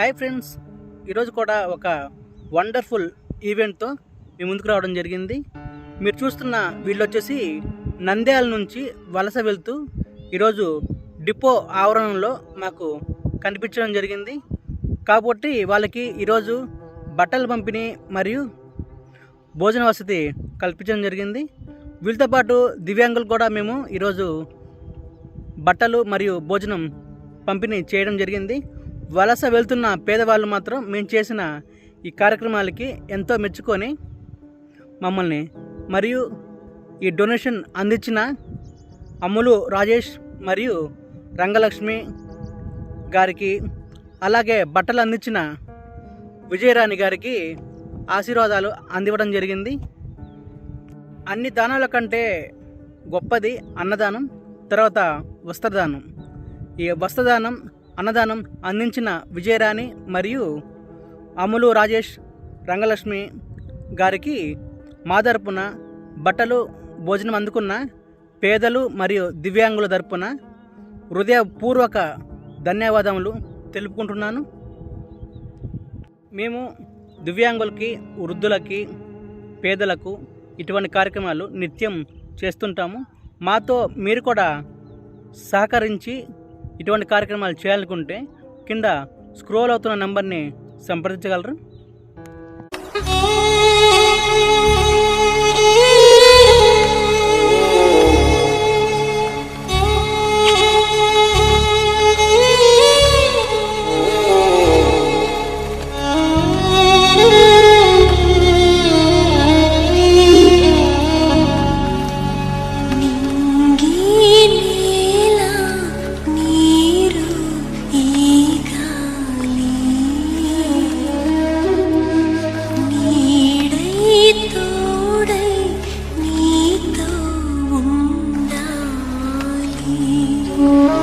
Hi friends ఈరోజు కూడా ఒక వండర్ఫుల్ ఈవెంట్తో మీ ముందుకు రావడం జరిగింది. మీరు చూస్తున్న వీళ్ళు వచ్చేసి నంద్యాల నుంచి వలస వెళ్తూ ఈరోజు డిపో ఆవరణలో మాకు కనిపించడం జరిగింది. కాబట్టి వాళ్ళకి ఈరోజు బట్టలు పంపిణీ మరియు భోజన వసతి కల్పించడం జరిగింది. వీళ్ళతో పాటు దివ్యాంగులు కూడా మేము ఈరోజు బట్టలు మరియు భోజనం పంపిణీ చేయడం జరిగింది. వలస వెళ్తున్న పేదవాళ్ళు మాత్రం మేము చేసిన ఈ కార్యక్రమాలకి ఎంతో మెచ్చుకొని మమ్మల్ని మరియు ఈ డొనేషన్ అందించిన అమ్ములు రాజేష్ మరియు రంగలక్ష్మి గారికి అలాగే బట్టలు అందించిన విజయరాణి గారికి ఆశీర్వాదాలు అందివ్వడం జరిగింది. అన్ని దానాల కంటే గొప్పది అన్నదానం తర్వాత వస్త్రదానం. ఈ వస్త్రదానం అన్నదానం అందించిన విజయరాణి మరియు అమలు రాజేష్ రంగలక్ష్మి గారికి మా తరపున బట్టలు భోజనం అందుకున్న పేదలు మరియు దివ్యాంగుల తరపున హృదయపూర్వక ధన్యవాదములు తెలుపుకుంటున్నాను. మేము దివ్యాంగులకి వృద్ధులకి పేదలకు ఇటువంటి కార్యక్రమాలు నిత్యం చేస్తుంటాము. మాతో మీరు కూడా సహకరించి ఇటువంటి కార్యక్రమాలు చేయాలనుకుంటే కింద స్క్రోల్ అవుతున్న నెంబర్ని సంప్రదించగలరు. Mm-hmm.